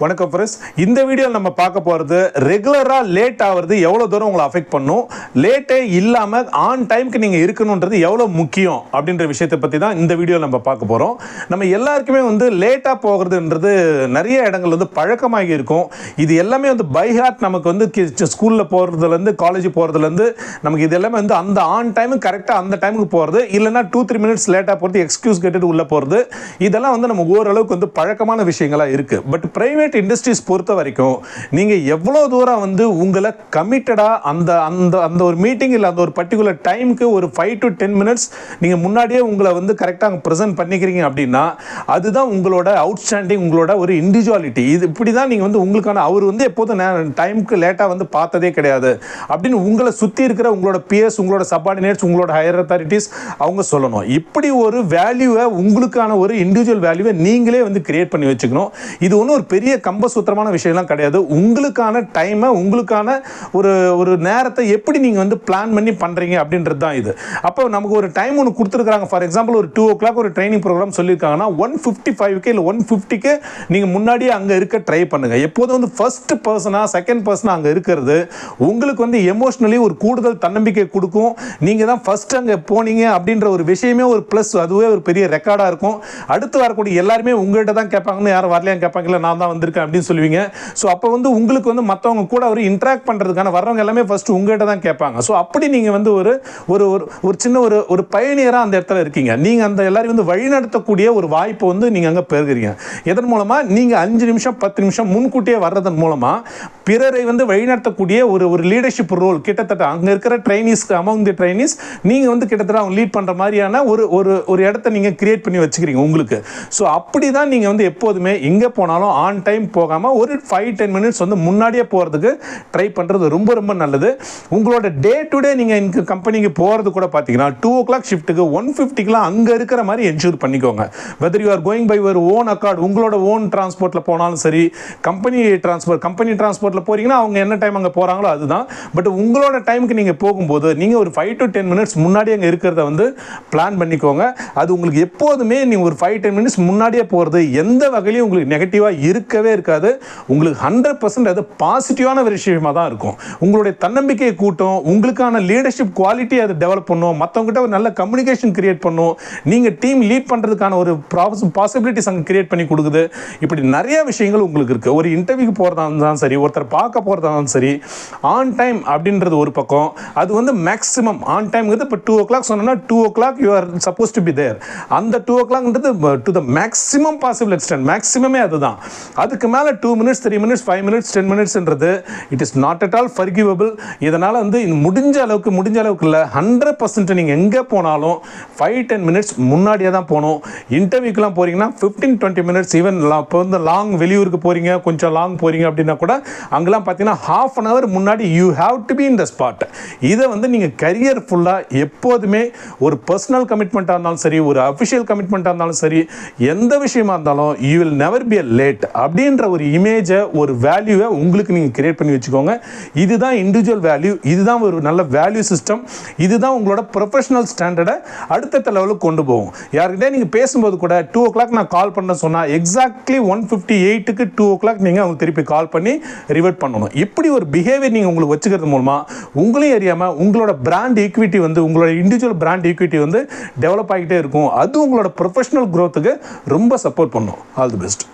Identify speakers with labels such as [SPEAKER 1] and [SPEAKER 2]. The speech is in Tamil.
[SPEAKER 1] வணக்கம் ஃப்ரெண்ட்ஸ் இந்த வீடியோவில் நம்ம பார்க்க போகிறது ரெகுலராக லேட் ஆகிறது எவ்வளோ தூரம் உங்களை அஃபெக்ட் பண்ணும்? லேட்டே இல்லாமல் ஆன் டைம்க்கு நீங்கள் இருக்கணுன்றது எவ்வளோ முக்கியம் அப்படின்ற விஷயத்தை பற்றி தான் இந்த வீடியோவில் நம்ம பார்க்க போகிறோம் நம்ம எல்லாருக்குமே வந்து லேட்டாக போகிறதுன்றது நிறைய இடங்கள் வந்து பழக்கமாகி இருக்கும். இது எல்லாமே வந்து பை ஹார்ட் நமக்கு வந்து ஸ்கூலில் போகிறதுலேருந்து காலேஜ் போகிறதுலேருந்து நமக்கு இது எல்லாமே வந்து அந்த ஆன் டைமுக்கு கரெக்டாக அந்த டைமுக்கு போகிறது இல்லைன்னா டூ த்ரீ மினிட்ஸ் லேட்டாக போகிறது எக்ஸ்கியூஸ் கேட்டுட்டு உள்ளே போகிறது இதெல்லாம் வந்து நம்ம ஓரளவுக்கு வந்து பழக்கமான விஷயங்களாக இருக்குது பட் ப்ரைவேட் இண்டஸ்ட்ரீஸ் பொறுத்த வரைக்கும் நீங்கள் எவ்வளோ தூரம் வந்து உங்களை கமிட்டடாக அந்த அந்த அந்த ஒரு மீட்டிங் இல்லை அந்த ஒரு பர்டிகுலர் டைமுக்கு ஒரு ஃபைவ் டு டென் மினிட்ஸ் நீங்கள் முன்னாடியே உங்களை வந்து கரெக்டாக அங்கே ப்ரெசென்ட் பண்ணிக்கிறீங்க அப்படின்னா அதுதான் உங்களோட அவுட்ஸ்டாண்டிங் உங்களோட ஒரு இண்டிவிஜுவாலிட்டி இது இப்படி தான் நீங்கள் வந்து உங்களுக்கான அவர் வந்து எப்போதும் டைமுக்கு லேட்டாக வந்து பார்த்ததே கிடையாது. அப்படின்னு உங்களை சுற்றி இருக்கிற உங்களோட பிஎஸ் உங்களோட சப்பார்டினேட்ஸ் உங்களோட ஹையர் அத்தாரிட்டிஸ் அவங்க சொல்லணும். இப்படி ஒரு வேல்யூவை உங்களுக்கான ஒரு இண்டிவிஜுவல் வேல்யூவை நீங்களே வந்து கிரியேட் பண்ணி வச்சுக்கணும். இது ஒன்றும் ஒரு பெரிய கம்பசூத்திரமான விஷயம்லாம் கிடையாது. உங்களுக்கான டைமை உங்களுக்கான ஒரு ஒரு நேரத்தை எப்படி நீங்கள் வந்து பிளான் பண்ணி பண்ணுறீங்க அப்படின்றது தான் இது. அப்போ நமக்கு ஒரு டைம் ஒன்று கொடுத்துருக்காங்க ஃபார் எக்ஸாம்பிள் ஒரு டூ ஓ கிளாக் ஒரு ட்ரைனிங் ப்ரோக்ராம் சொல்லியிருக்காங்கன்னா ஒன் ஃபிஃப்டி ஃபைவ்க்கு இல்லை ஒன் ஃபிஃப்டிக்கு நீங்கள் முன்னாடியே அங்கே இருக்க ட்ரை பண்ணுங்கள் எப்போதும் வந்து ஃபர்ஸ்ட் பர்சனாக செகண்ட் பர்சனாக அங்கே இருக்கிறது உங்களுக்கு வந்து எமோஷ்னலி ஒரு கூடுதல் தன்னம்பிக்கை கொடுக்கும். நீங்கள் தான் ஃபர்ஸ்ட் அங்கே போனீங்க அப்படின்ற ஒரு விஷயமே ஒரு ப்ளஸ் அதுவே ஒரு பெரிய ரெக்கார்டாக இருக்கும். அடுத்து வரக்கூடிய எல்லாருமே உங்கள்கிட்ட தான் கேட்பாங்கன்னு யாரும் வரலையான்னு கேட்பாங்கல்ல நான் தான் வந்து வந்திருக்கேன் அப்படின்னு சொல்லுவீங்க. ஸோ அப்போ வந்து உங்களுக்கு வந்து மற்றவங்க கூட ஒரு இன்ட்ராக்ட் பண்ணுறதுக்கான வர்றவங்க எல்லாமே ஃபஸ்ட்டு உங்கள்கிட்ட தான் கேட்பாங்க. ஸோ அப்படி நீங்கள் வந்து ஒரு ஒரு ஒரு ஒரு சின்ன ஒரு ஒரு பயணியராக அந்த இடத்துல இருக்கீங்க. நீங்கள் அந்த எல்லாரையும் வந்து வழிநடத்தக்கூடிய ஒரு வாய்ப்பை வந்து நீங்கள் அங்கே பெறுகிறீங்க. இதன் மூலமாக நீங்கள் அஞ்சு நிமிஷம் பத்து நிமிஷம் முன்கூட்டியே வர்றதன் மூலமாக பிறரை வந்து வழிநடத்தக்கூடிய ஒரு ஒரு லீடர்ஷிப் ரோல் கிட்டத்தட்ட அங்கே இருக்கிற ட்ரைனிஸ் அமௌங் தி ட்ரைனிஸ் நீங்கள் வந்து கிட்டத்தட்ட அவங்க லீட் பண்ணுற மாதிரியான ஒரு ஒரு ஒரு இடத்த நீங்கள் கிரியேட் பண்ணி வச்சுக்கிறீங்க உங்களுக்கு. ஸோ அப்படி தான் நீங்கள் வந்து எப்போதுமே எங்கே போனாலும் ஆன் டைம் போகாமல் ஒரு ஃபைவ் டென் மினிட்ஸ் வந்து முன்னாடியே போகிறதுக்கு ட்ரை பண்ணுறது ரொம்ப ரொம்ப நல்லது. உங்களோட டே டு டே நீங்கள் இங்கே கம்பெனிக்கு போகிறது கூட பார்த்தீங்கன்னா டூ ஓ கிளாக் ஷிஃப்ட்டுக்கு ஒன் ஃபிஃப்டிக்கெலாம் அங்கே இருக்கிற மாதிரி என்ஷூர் பண்ணிக்கோங்க. Whether you are going by ஒரு ஓன் அக்கார்டு உங்களோட ஓன் டிரான்ஸ்போர்ட்டில் போனாலும் சரி கம்பெனி டிரான்ஸ்போர்ட் கம்பெனி டிரான்ஸ்போர்ட்டில் போகிறீங்கன்னா அவங்க என்ன டைம் அங்கே போகிறாங்களோ அதுதான். பட் உங்களோட டைமுக்கு நீங்கள் போகும்போது நீங்கள் ஒரு ஃபைவ் டு டென் மினிட்ஸ் முன்னாடி அங்கே இருக்கிறத வந்து பிளான் பண்ணிக்கோங்க. அது உங்களுக்கு எப்போதுமே நீங்கள் ஒரு ஃபைவ் டென் மினிட்ஸ் முன்னாடியே போகிறது எந்த வகையிலையும் உங்களுக்கு நெகட்டிவாக இருக்கவே இருக்காது. உங்களுக்கு ஹண்ட்ரட் பர்சன்ட் அது பாசிட்டிவான ஒரு விஷயமா தான் இருக்கும். உங்களுடைய தன்னம்பிக்கையை கூட்டும் உங்களுக்கான லீடர்ஷிப் குவாலிட்டி அதை டெவலப் பண்ணும். மற்றவங்ககிட்ட ஒரு நல்ல கம்யூனிகேஷன் கிரியேட் பண்ணும். நீங்கள் டீம் லீட் பண்ணுறதுக்கான ஒரு பாசிபிலிட்டிஸ் அங்கே கிரியேட் பண்ணி கொடுக்குது. இப்படி நிறைய விஷயங்கள் உங்களுக்கு இருக்குது ஒரு இன்டர்வியூக்கு போகிறதா இருந்தாலும் சரி ஒருத்தர் பார்க்க போகிறதா இருந்தாலும் சரி ஆன் டைம் அப்படின்றது ஒரு பக்கம். அது வந்து மேக்ஸிமம் ஆன் டைம்ங்கிறது இப்போ டூ ஓ கிளாக் சொன்னோன்னா two o'clock you are suppose to be there அந்த டூ ஓ கிளாக்ன்றது to the maximum possible extent மேக்ஸிமமே அதுதான். அதுக்கு மேலே two minutes three minutes five minutes ten மினிட்ஸ்ன்றது it is not at all forgivable இதனால் வந்து முடிஞ்ச அளவுக்கு முடிஞ்ச அளவுக்கு இல்லை. ஹண்ட்ரட் பர்சன்ட் நீங்கள் எங்கே போனாலும் ஃபைவ் டென் மினிட்ஸ் முன்னாடியே தான் போகணும். இன்டர்வியூக்கெலாம் போகிறீங்கன்னா ஃபிஃப்டீன் டுவெண்ட்டி மினிட்ஸ் ஈவன் இப்போ வந்து லாங் வெளியூருக்கு போகிறீங்க கொஞ்சம் லாங் போகிறீங்க அப்படின்னா கூட அங்கெல்லாம் பார்த்தீங்கன்னா ஹாஃப் அன் ஹவர் முன்னாடி you have to be in the spot இதை வந்து நீங்கள் கரியர் ஃபுல்லாக எப்போதுமே ஒரு பர்சனல் கமிட்மெண்ட்டாக இருந்தாலும் சரி ஒரு அஃபிஷியல் கமிட்மெண்ட்டாக இருந்தாலும் சரி எந்த விஷயமா இருந்தாலும் you will never be a late அப்படின்ற ஒரு இமேஜை ஒரு வேல்யூவை உங்களுக்கு நீங்கள் கிரியேட் பண்ணி வச்சுக்கோங்க. இதுதான் இண்டிவிஜுவல் வேல்யூ இதுதான் ஒரு நல்ல வேல்யூ சிஸ்டம் இதுதான் உங்களோட ப்ரொஃபஷனல் ஸ்டாண்டர்டை அடுத்தடுத்த லெவலுக்கு கொண்டு போகும். யாருக்கிட்டே நீங்கள் பேசும்போது கூட டூ ஓ கிளாக் நான் கால் பண்ண சொன்னால் எக்ஸாக்ட்லி ஒன் ஃபிஃப்டி எயிட்டுக்கு டூ ஓ கிளாக் நீங்கள் அவங்க திருப்பி கால் பண்ணி ரிவர்ட் பண்ணணும். இப்படி ஒரு பிஹேவியர் நீங்கள் உங்களுக்கு வச்சுக்கிறது மூலமாக உங்களையும் அறியாமல் உங்களோட பிராண்ட் ஈக்விட்டி வந்து உங்களோட இண்டிவிஜுவல் பிராண்ட் ஈக்விட்டி வந்து டெவலப் ஆகிட்டே இருக்கும். அது உங்களோட ப்ரொஃபஷனல் க்ரோத்துக்கு ரொம்ப சப்போர்ட் பண்ணும். All the best